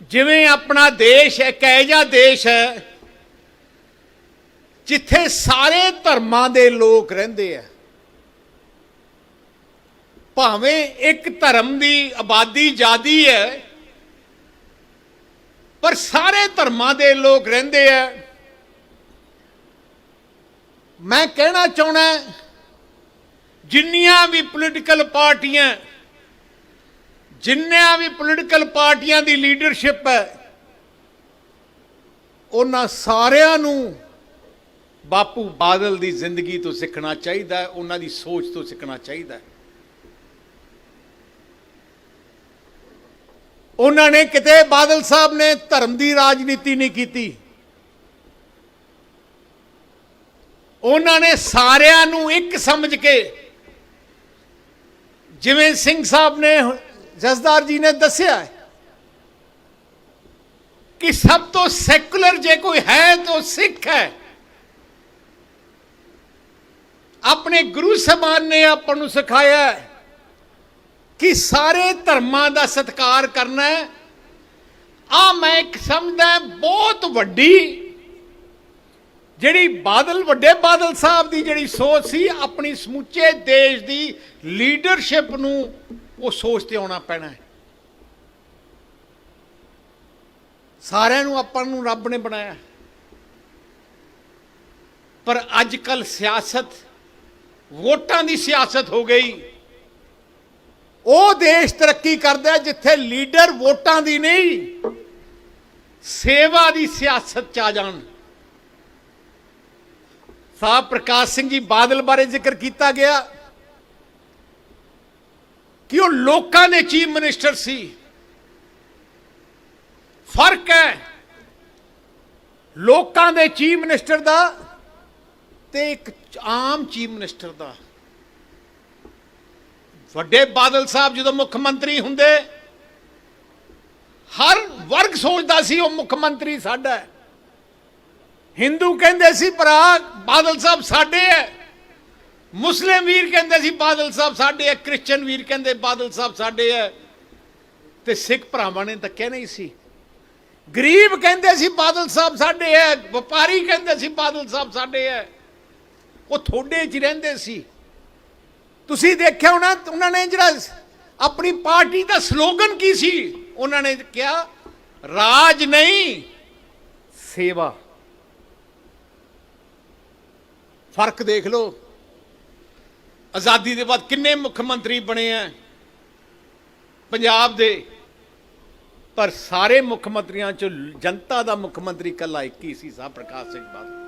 ਜਿਵੇਂ ਆਪਣਾ ਦੇਸ਼ ਇੱਕ ਇਹੋ ਜਿਹਾ ਦੇਸ਼ ਹੈ, ਜਿੱਥੇ ਸਾਰੇ ਧਰਮਾਂ ਦੇ ਲੋਕ ਰਹਿੰਦੇ ਆ। ਭਾਵੇਂ ਇੱਕ ਧਰਮ ਦੀ ਆਬਾਦੀ ਜ਼ਿਆਦੀ ਹੈ, ਪਰ ਸਾਰੇ ਧਰਮਾਂ ਦੇ ਲੋਕ ਰਹਿੰਦੇ ਆ। ਮੈਂ ਕਹਿਣਾ ਚਾਹਣਾ ਜਿੰਨੀਆਂ ਵੀ ਪੋਲੀਟੀਕਲ ਪਾਰਟੀਆਂ ਜਿੰਨੀਆਂ ਵੀ ਪੋਲੀਟੀਕਲ ਪਾਰਟੀਆਂ ਦੀ ਲੀਡਰਸ਼ਿਪ ਹੈ, ਉਹਨਾਂ ਸਾਰਿਆਂ ਨੂੰ ਬਾਪੂ ਬਾਦਲ ਦੀ ਜ਼ਿੰਦਗੀ ਤੋਂ ਸਿੱਖਣਾ ਚਾਹੀਦਾ ਹੈ, ਉਹਨਾਂ ਦੀ ਸੋਚ ਤੋਂ ਸਿੱਖਣਾ ਚਾਹੀਦਾ ਹੈ। ਉਹਨਾਂ ਨੇ ਕਿਤੇ ਬਾਦਲ ਸਾਹਿਬ ਨੇ ਧਰਮ ਦੀ ਰਾਜਨੀਤੀ ਨਹੀਂ ਕੀਤੀ। ਉਹਨਾਂ ਨੇ ਸਾਰਿਆਂ ਨੂੰ ਇੱਕ ਸਮਝ ਕੇ ਜਿਵੇਂ ਸਿੰਘ ਸਾਹਿਬ ਨੇ ਜਸਦਾਰ ਜੀ ਨੇ ਦੱਸਿਆ ਹੈ ਕਿ ਸਭ ਤੋਂ ਸੈਕੂਲਰ ਜੇ ਕੋਈ ਹੈ ਤਾਂ ਉਹ ਸਿੱਖ ਹੈ। ਆਪਣੇ ਗੁਰੂ ਸਾਹਿਬਾਨ ਨੇ ਆਪਾਂ ਨੂੰ ਸਿਖਾਇਆ ਕਿ ਸਾਰੇ ਧਰਮਾਂ ਦਾ ਸਤਿਕਾਰ ਕਰਨਾ ਹੈ। ਆ ਮੈਂ ਇੱਕ ਸਮਝਦਾ ਬਹੁਤ ਵੱਡੀ ਜਿਹੜੀ ਬਾਦਲ, ਵੱਡੇ ਬਾਦਲ ਸਾਹਿਬ ਦੀ ਜਿਹੜੀ ਸੋਚ ਸੀ, ਆਪਣੀ ਸਮੁੱਚੇ ਦੇਸ਼ ਦੀ ਲੀਡਰਸ਼ਿਪ ਨੂੰ ਉਹ ਸੋਚ ਤੇ ਆਉਣਾ ਪੈਣਾ ਹੈ। ਸਾਰਿਆਂ ਨੂੰ ਆਪਾਂ ਨੂੰ ਰੱਬ ਨੇ ਬਣਾਇਆ। ਪਰ ਅੱਜ ਕੱਲ ਸਿਆਸਤ, ਵੋਟਾਂ ਦੀ ਸਿਆਸਤ ਹੋ ਗਈ। ਉਹ ਦੇਸ਼ ਤਰੱਕੀ ਕਰਦਾ ਜਿੱਥੇ ਲੀਡਰ ਵੋਟਾਂ ਦੀ ਨਹੀਂ, ਸੇਵਾ ਦੀ ਸਿਆਸਤ ਚ ਆ ਜਾਣ। ਸਾਹਿਬ ਪ੍ਰਕਾਸ਼ ਸਿੰਘ ਜੀ ਬਾਦਲ ਬਾਰੇ ਜ਼ਿਕਰ ਕੀਤਾ ਗਿਆ। ਕਿ ਉਹ ਲੋਕਾਂ ਦੇ ਚੀਫ ਮਿਨਿਸਟਰ ਸੀ। ਫ਼ਰਕ ਹੈ ਲੋਕਾਂ ਦੇ ਚੀਫ ਮਿਨਿਸਟਰ ਦਾ ਤੇ ਇੱਕ ਆਮ ਚੀਫ ਮਿਨਿਸਟਰ ਦਾ। ਵੱਡੇ ਬਾਦਲ ਸਾਹਿਬ ਜਦੋਂ ਮੁੱਖ ਮੰਤਰੀ ਹੁੰਦੇ, ਹਰ ਵਰਗ ਸੋਚਦਾ ਸੀ ਉਹ ਮੁੱਖ ਮੰਤਰੀ ਸਾਡਾ ਹੈ। ਹਿੰਦੂ ਕਹਿੰਦੇ ਸੀ ਭਰਾ, ਬਾਦਲ ਸਾਹਿਬ ਸਾਡੇ ਹੈ। ਮੁਸਲਿਮ ਵੀਰ ਕਹਿੰਦੇ ਸੀ, ਬਾਦਲ ਸਾਹਿਬ ਸਾਡੇ ਹੈ ਕ੍ਰਿਸਚੀਅਨ ਵੀਰ ਕਹਿੰਦੇ, ਬਾਦਲ ਸਾਹਿਬ ਸਾਡੇ ਹੈ ਤੇ ਸਿੱਖ ਭਰਾਵਾਂ ਨੇ ਤਾਂ ਕਹਿਣਾ ਹੀ ਸੀ। ਗਰੀਬ ਕਹਿੰਦੇ ਸੀ, ਬਾਦਲ ਸਾਹਿਬ ਸਾਡੇ ਹੈ ਵਪਾਰੀ ਕਹਿੰਦੇ ਸੀ, ਬਾਦਲ ਸਾਹਿਬ ਸਾਡੇ ਹੈ ਉਹ ਥੋੜੇ 'ਚ ਰਹਿੰਦੇ ਸੀ। ਤੁਸੀਂ ਦੇਖਿਆ ਹੋਣਾ, ਉਹਨਾਂ ਨੇ ਜਿਹੜਾ ਆਪਣੀ ਪਾਰਟੀ ਦਾ ਸਲੋਗਨ ਕੀ ਸੀ? ਉਹਨਾਂ ਨੇ ਕਿਹਾ, ਰਾਜ ਨਹੀਂ, ਸੇਵਾ। ਫ਼ਰਕ ਦੇਖ ਲਓ। ਆਜ਼ਾਦੀ ਦੇ ਬਾਅਦ ਕਿੰਨੇ ਮੁੱਖ ਮੰਤਰੀ ਬਣੇ ਆ? ਪੰਜਾਬ ਦੇ। ਪਰ ਸਾਰੇ ਮੁੱਖ ਮੰਤਰੀਆਂ ਚੋਂ ਜਨਤਾ ਦਾ ਮੁੱਖ ਮੰਤਰੀ ਕੱਲਾ ਇੱਕ ਹੀ ਸੀ ਸਾਹਿਬ ਪ੍ਰਕਾਸ਼ ਸਿੰਘ ਬਾਦਲ।